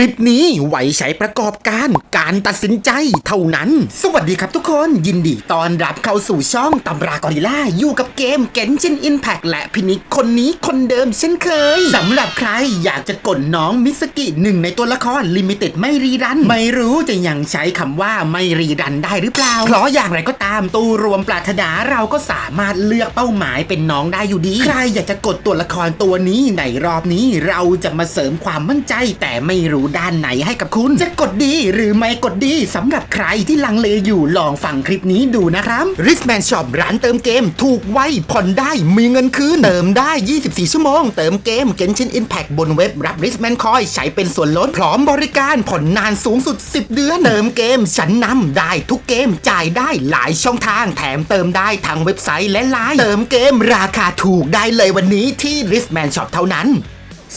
ลิปนี้ไว้ใช้ประกอบการการตัดสินใจเท่านั้น สวัสดีครับทุกคนยินดีต้อนรับเข้าสู่ช่องตำรากอริล่าอยู่กับเกม Genshin Impact และพินิกคนนี้คนเดิมเช่นเคยสำหรับใครอยากจะกดน้องมิสกิหนึ่งในตัวละครลิมิเต็ดไม่รีรัน ไม่รู้จะยังใช้คำว่าไม่รีรันได้หรือเปล่าเพราะอย่างไรก็าม ตู้รวมปรารถนาเราก็สามารถเลือกเป้าหมายเป็นน้องได้อยู่ดี ใครอยากจะกดตัวละครตัวนี้ในรอบนี้เราจะมาเสริมความมั่นใจ แต่ไม่รู้ด้านไหนให้กับคุณ จะกดดีหรือไม่กดดีสำหรับใครที่ลังเลอยู่ลองฟังคลิปนี้ดูนะครับ Richman Shop ร้านเติมเกม ถูกไวผ่อนได้มีเงินคืน เติมได้ 24 ชั่วโมง เติมเกม Genshin Impact บนเว็บรับ Richman Coin ใช้เป็นส่วนลดพร้อมบริการผ่อนนานสูงสุด 10 เดือน เติมเกมชั้นนำได้ทุกเกมจ่ายได้หลายช่องทางแถมเติมได้ทางเว็บไซต์และไลน์เติมเกมราคาถูกได้เลยวันนี้ที่ Richman Shop เท่านั้น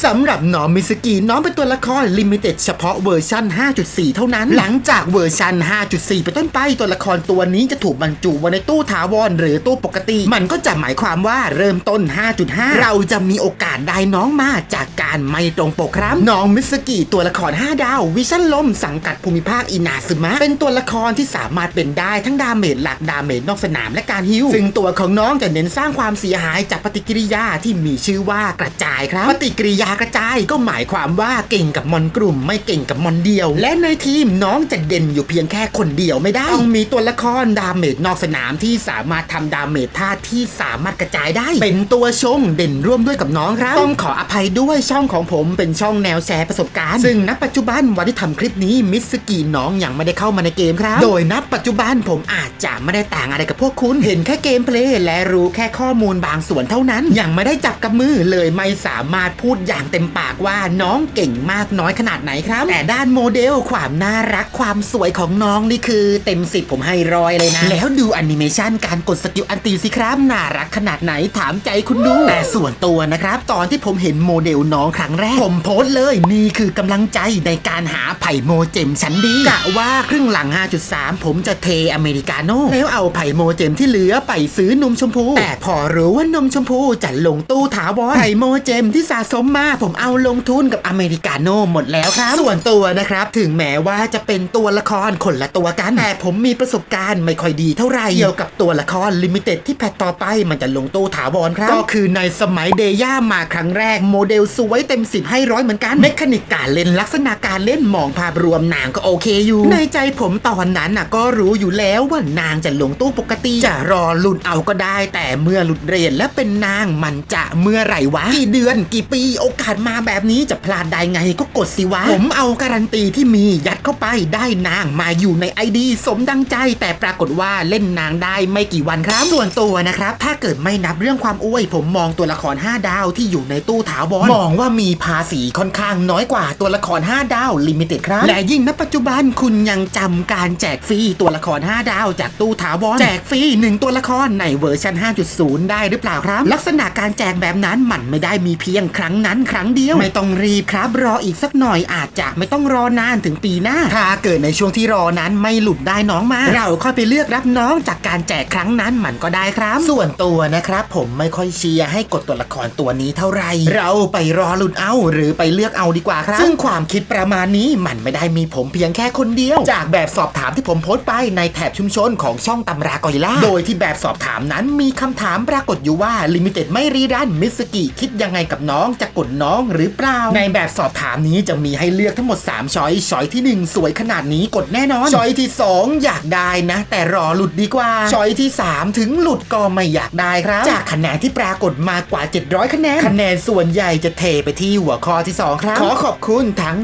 สำหรับน้องมิสกีน้องเป็นตัวละครลิมิเต็ดเฉพาะเวอร์ชัน5.4 เท่านั้น หลังจากเวอร์ชัน5.4 ไปต้นไปตัวละครตัวนี้จะถูกบรรจุไว้ในตู้ถาวรหรือตู้ปกติ มันก็จะหมายความว่าเริ่มต้น 5.5 เราจะมีโอกาสได้น้องมาจากการไม่ตรงปกครับ น้องมิสกีตัวละคร 5 ดาว วิชั่นลมสังกัดภูมิภาคอินาซึมะเป็นตัวละครที่สามารถเป็นได้ทั้งดาเมจหลักดาเมจนอกสนามและการฮิวซึ่งตัวของน้องจะเน้นสร้างความเสียหายจากปฏิกิริยาที่มีชื่อว่ากระจายครับปฏิกิริยากระจายก็หมายความว่าเก่งกับมอนกลุ่ม ไม่เก่งกับมอนเดียว และในทีมน้องจะเด่นอยู่เพียงแค่คนเดียวไม่ได้ต้องมีตัวละครดาเมจนอกสนามที่สามารถทำดาเมจท่าที่สามารถกระจายได้ เป็นตัวชงเด่นร่วมด้วยกับน้องครับต้องขออภัยด้วยช่องของผมเป็นช่องแนวแชร์ประสบการณ์ ซึ่งณปัจจุบันวันที่ทำคลิปนี้มิสกีน้องยังไม่ได้เข้ามาในเกมครับ โดยณปัจจุบันผมอาจจะไม่ได้ต่างอะไรกับพวกคุณ เห็นแค่เกมเพลย์และรู้แค่ข้อมูลบางส่วนเท่านั้น ยังไม่ได้จับกับมือเลยไม่สามารถพูดอย่างเต็มปากว่าน้องเก่งมากน้อยขนาดไหนครับ แต่ด้านโมเดลความน่ารักความสวยของน้องนี่คือเต็มสิบผมให้ร้อยเลยนะ แล้วดูแอนิเมชันการกดสกิลอันตีสิครับ น่ารักขนาดไหนถามใจคุณดู แต่ส่วนตัวนะครับ ตอนที่ผมเห็นโมเดลน้องครั้งแรก ผมโพสต์เลยนี่คือกำลังใจในการหาไผ่โมเจมชั้นดีกะว่าครึ่งหลัง 5.3 ผมจะเทอเมริกาโน่แล้วเอาไผ่โมเจมที่เหลือไปซื้อนมชมพู แต่พอรู้ว่านมชมพูจะลงตู้ถาวรไผ่โมเจมที่สะสมมาผมเอาลงทุนกับอเมริกาโน่หมดแล้วครับ ส่วนตัวนะครับ ถึงแม้ว่าจะเป็นตัวละครคนละตัวกัน แต่ผมมีประสบการณ์ไม่ค่อยดีเท่าไหร่เกี่ยวกับตัวละครลิมิเต็ดที่แพทต่อไปมันจะลงตู้ถาวรครับ ก็คือในสมัยเดย่ามาครั้งแรกโมเดลสวยเต็ม 10 ให้ร้อยเหมือนกันเมคานิกการเล่นลักษณะการเล่นมองภาพรวมนางก็โอเคอยู่ ในใจผมตอนนั้นน่ะก็รู้อยู่แล้วว่านางจะลงตู้ปกติ จะรอหลุดเอาก็ได้ แต่เมื่อหลุดเรียนและเป็นนางมันจะเมื่อไหร่วะกี่เดือนกี่ปีโอกาสมาแบบนี้จะพลาดได้ไงก็กดสิวะ ผมเอาการันตีที่มียั เข้าไปได้นางมาอยู่ในไอดีสมดังใจ แต่ปรากฏว่าเล่นนางได้ไม่กี่วันครับส่วนตัวนะครับ ถ้าเกิดไม่นับเรื่องความอ้วย ผมมองตัวละคร 5 ดาวที่อยู่ในตู้ถาวรมองว่ามีภาษีค่อนข้างน้อยกว่าตัวละคร 5 ดาวลิมิเต็ดครับ และยิ่งณปัจจุบันคุณยังจำการแจกฟรีตัวละคร 5 ดาว จากตู้ถาวรแจกฟรี1 ตัวละครในเวอร์ชัน5.0 ได้หรือเปล่าครับ ลักษณะการแจกแบบนั้นมันไม่ได้มีเพียงครั้งนั้น ครั้งเดียวไม่ต้องรีบครับ รออีกสักหน่อยอาจจะไม่ต้องรอนานถึงปีหน้าถ้าเกิดในช่วงที่รอนั้นไม่หลุดได้น้องมา เราค่อยไปเลือกรับน้องจากการแจกครั้งนั้นมันก็ได้ครับ ส่วนตัวนะครับผมไม่ค่อยเชียร์ให้กดตัวละครตัวนี้เท่าไหร่เราไปรอหลุดเอาหรือไปเลือกเอาดีกว่าครับ ซึ่งความคิดประมาณนี้มันไม่ได้มีผมเพียงแค่คนเดียว จากแบบสอบถามที่ผมโพสต์ไปในแถบชุมชนของช่องตำรากอริล่าโดยที่แบบสอบถามนั้นมีคำถามปรากฏอยู่ว่าลิมิเต็ดไม่รีรันมิสกิคิดยังไงกับน้องจะกดน้องหรือเปล่า ในแบบสอบถามนี้จะมีให้เลือกทั้งหมด3ช้อยช้อยทีหนึ่1สวยขนาดนี้กดแน่นอนช้อยที่ 2 อยากได้นะ แต่รอหลุดดีกว่าช้อยที่ 3 ถึงหลุดก็ไม่อยากได้ครับ จากคะแนนที่ปรากฏมากว่า 700 คะแนนคะแนนส่วนใหญ่จะเทไปที่หัวข้อที่ 2 ครับ ขอขอบคุณทั้ง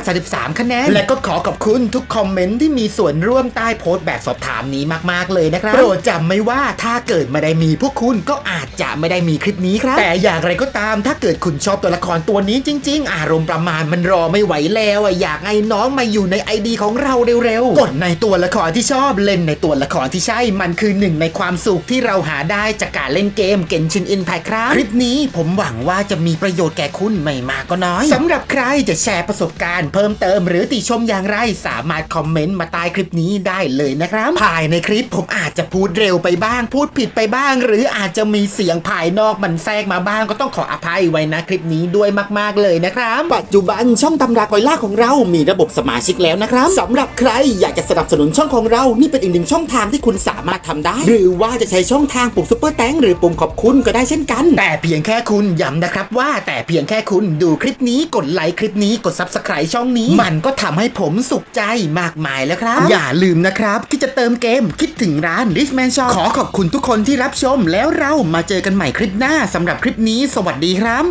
733 คะแนน และก็ขอขอบคุณทุกคอมเมนต์ที่มีส่วนร่วมใต้โพสต์แบบสอบถามนี้มากๆเลยนะครับโปรดจำไม่ว่าถ้าเกิดไม่ได้มีพวกคุณก็อาจจะไม่ได้มีคลิปนี้ครับ แต่อย่างไรก็ตามถ้าเกิดคุณชอบตัวละครตัวนี้จริง ๆ อารมณ์ประมาณมันรอไม่ไหวแล้วอะอยากให้น้องมาอยู่ในไอดีของเราเร็วๆ กดในตัวละครที่ชอบเล่นในตัวละครที่ใช่มันคือหนึ่งในความสุขที่เราหาได้จากการเล่นเกม Genshin Impact ครับ คลิปนี้ผมหวังว่าจะมีประโยชน์แก่คุณไม่มากก็น้อยสำหรับใครจะแชร์ประสบการณ์เพิ่มเติมหรือติชมอย่างไรสามารถคอมเมนต์มาใต้คลิปนี้ได้เลยนะครับภายในคลิปผมอาจจะพูดเร็วไปบ้าง พูดผิดไปบ้าง หรืออาจจะมีเสียงภายนอกมันแทรกมาบ้างก็ต้องขออภัยไว้นะคลิปนี้ด้วยมาก ๆเลยนะครับ ปัจจุบันช่องตำรากอยล่าของเรามีระบบสมาชิกแล้วนะครับสำหรับใครอยากจะสนับสนุนช่องของเรา นี่เป็นอีกหนึ่งช่องทางที่คุณสามารถทำได้ หรือว่าจะใช้ช่องทางปุ่มซุปเปอร์แตงหรือปุ่มขอบคุณก็ได้เช่นกัน แต่เพียงแค่คุณย้ำนะครับว่าแต่เพียงแค่คุณดูคลิปนี้กดไลค์คลิปนี้กด subscribe ช่องนี้ มันก็ทำให้ผมสุขใจมากมายแล้วครับ อย่าลืมนะครับที่จะเติมเกมคิดถึงร้าน Richman Shop ขอขอบคุณทุกคนที่รับชมแล้วเรามาเจอกันใหม่คลิปหน้าสำหรับคลิปนี้ สวัสดีครับ